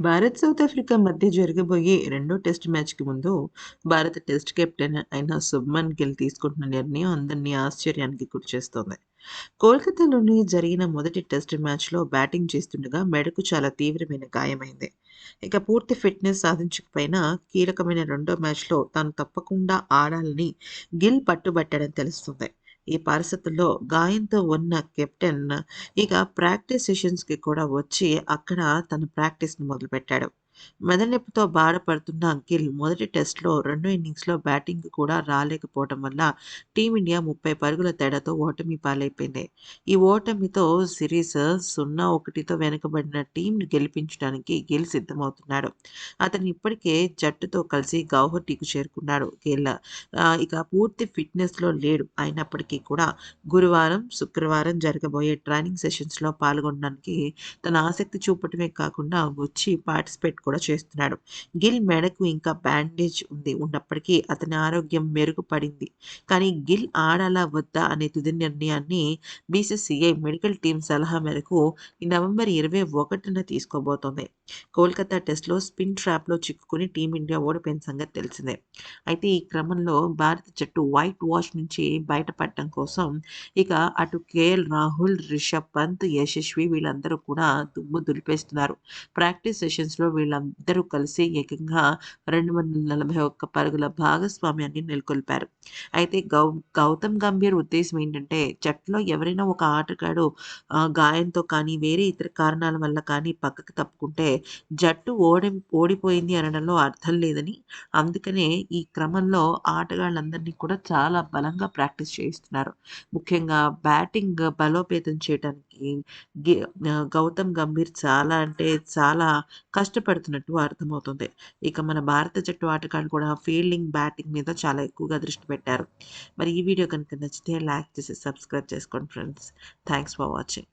Bharat, south Africa మధ్య జరగబోయే రెండో టెస్ట్ మ్యాచ్‌కి ముందు భారత టెస్ట్ కెప్టెన్ అయిన శుభ్మన్ గిల్ తీసుకుంటున్న నిర్ణయం అందరినీ ఆశ్చర్యానికి గురిచేస్తోంది. కోల్కతాలోని జరిగిన మొదటి టెస్ట్ మ్యాచ్‌లో బ్యాటింగ్ చేస్తుండగా మెడకు చాలా తీవ్రమైన గాయమైంది. ఇక పూర్తి ఫిట్‌నెస్ సాధించకపోయినా కీలకమైన రెండో మ్యాచ్‌లో తాను తప్పకుండా ఆడాలని గిల్ పట్టుబట్టాడని తెలుస్తుంది ఈ పరిస్థితుల్లో గాయంతో ఉన్న కెప్టెన్ ఇక ప్రాక్టీస్ సెషన్స్‌కి కూడా వచ్చి అక్కడ తన ప్రాక్టీస్‌ని మొదలుపెట్టాడు. మెదనొప్పితో బాధపడుతున్న గిల్ మొదటి టెస్ట్‌లో రెండో ఇన్నింగ్స్‌లో బ్యాటింగ్ కూడా రాలేకపోవడం వల్ల టీమిండియా 30 పరుగుల తేడాతో ఓటమి పాలైపోయింది. ఈ ఓటమితో సిరీస్ 0-1తో వెనుకబడిన టీంను గెలిపించడానికి గిల్ సిద్ధమవుతున్నాడు. అతను ఇప్పటికే జట్టుతో కలిసి గౌహటికి చేరుకున్నాడు గిల్. ఇక పూర్తి ఫిట్‌నెస్‌లో లేడు. అయినప్పటికీ కూడా గురువారం, శుక్రవారం జరగబోయే ట్రైనింగ్ సెషన్స్‌లో పాల్గొనడానికి తన ఆసక్తి చూపటమే కాకుండా వచ్చి పార్టిసిపేట్ కూడా చేస్తున్నాడు. గిల్ మెడకు ఇంకా బ్యాండేజ్ ఉంది ఉన్నప్పటికీ అతని ఆరోగ్యం మెరుగుపడింది. కానీ గిల్ ఆడాలా? వద్దా? అనే తుది నిర్ణయాన్ని బీసీసీఐ మెడికల్ టీం సలహా మేరకు నవంబర్ ఇరవై ఒకటిన తీసుకోబోతోంది. కోల్కతా టెస్ట్‌లో స్పిన్ ట్రాప్‌లో చిక్కుకుని టీమిండియా ఓడిపోయిన సంగతి తెలిసిందే. అయితే ఈ క్రమంలో భారత జట్టు వైట్ వాష్ నుంచి బయటపడటం కోసం ఇక అటు కేఎల్ రాహుల్, రిషబ్ పంత్, యశస్వి వీళ్ళందరూ కూడా దుమ్ము దులిపేస్తున్నారు. ప్రాక్టీస్ సెషన్స్‌లో వీళ్ళందరూ కలిసి ఏకంగా 241 పరుగుల భాగస్వామ్యాన్ని నెలకొల్పారు. అయితే గౌ గౌతమ్ గంభీర్ ఉద్దేశం ఏంటంటే జట్టులో ఎవరైనా ఒక ఆటగాడు గాయంతో కానీ, వేరే ఇతర కారణాల వల్ల కానీ పక్కకు తప్పుకుంటే జట్టు ఓడి ఓడిపోయింది అనడంలో అర్థం లేదని, అందుకనే ఈ క్రమంలో ఆటగాళ్ళందరినీ కూడా చాలా బలంగా ప్రాక్టీస్ చేయిస్తున్నారు. ముఖ్యంగా బ్యాటింగ్ బలోపేతం చేయడానికి గౌతమ్ గంభీర్ చాలా అంటే చాలా కష్టపడుతున్నట్టు అర్థమవుతుంది. ఇక మన భారత జట్టు ఆటగాళ్ళు కూడా ఫీల్డింగ్, బ్యాటింగ్ మీద చాలా ఎక్కువగా దృష్టి పెట్టారు. మరి ఈ వీడియో కనుక నచ్చితే లైక్ చేసి సబ్స్క్రైబ్ చేసుకోండి ఫ్రెండ్స్. Thanks for watching.